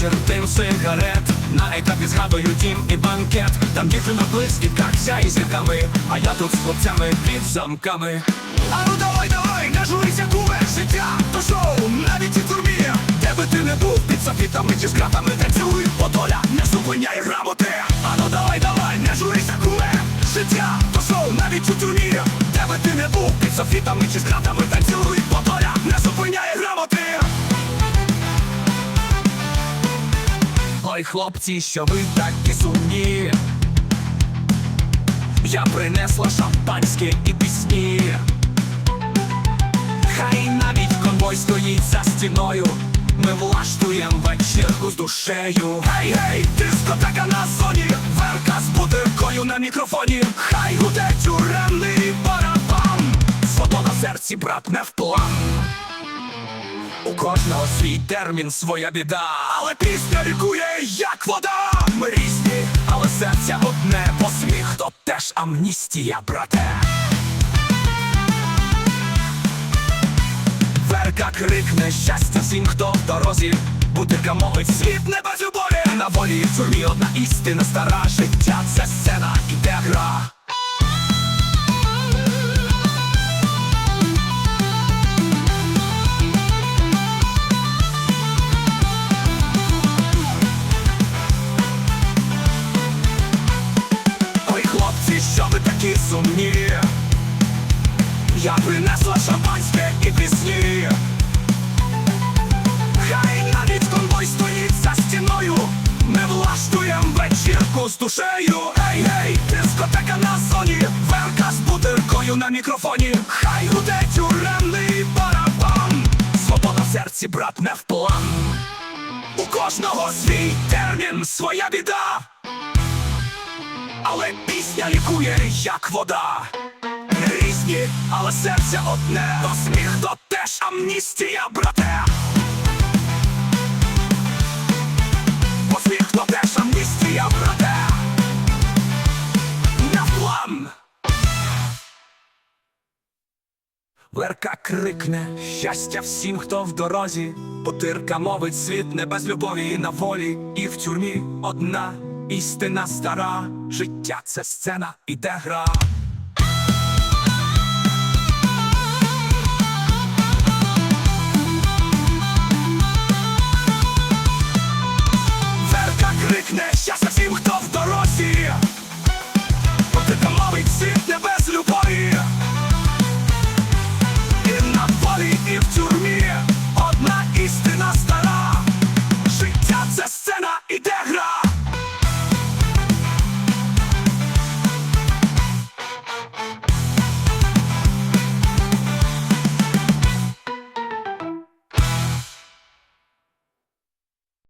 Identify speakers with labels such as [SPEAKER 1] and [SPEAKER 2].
[SPEAKER 1] вечір, дим сигарет. На етапі згадую дім і банкет. Там дівчина блискітках, вся із зірками. А я тут з хлопцями під замками. А ну давай, давай, не журися, куве життя То шоу, навіть і турмі Де би ти не був, під софітами чи з гратами Танцюй, бо доля не зупиняє грамоти А ну давай, давай, не журися, куве життя То шоу, навіть у турмі Де би ти не був, під софітами чи з гратами Танцюй, бо доля не зупиняє грамоти Ой, хлопці, що ви такі сумні. Я принесла шампанське і пісні. Хай навіть конвой стоїть за стіною. Ми влаштуєм вечірку з душею. Гей, гей, дискотека на зоні. Верка з бутиркою на мікрофоні. Хай гуде тюремний барабан. Свобода серці, брат, не в план у кожного свій термін, своя біда, але пісня лікує, як вода. Ми різні, але серця одне, бо сміх то теж амністія, брате. Верка крикне щастя всім, хто в дорозі. Бутирка мовить світ не без любові. На волі в тюрмі одна істина стара життя, це сцена, сумні? Я принесла шампанське і пісні. Хай навіть конвой стоїть за стіною. Ми влаштуєм вечірку з душею. Ей, гей, дискотека на зоні, верка з бутиркою на мікрофоні. Хай гуде тюремний барабан. Свобода в серці, брат, не в план. У кожного свій термін, своя біда. Але пісня лікує, як вода. Різні, але серця одне. То сміх, то теж амністія, брате. Бо сміх, то теж амністія, брате. На план. Верка крикне щастя всім, хто в дорозі. Потирка мовить світ не без любові і на волі, і в тюрмі одна істина стара. Життя це сцена, іде гра.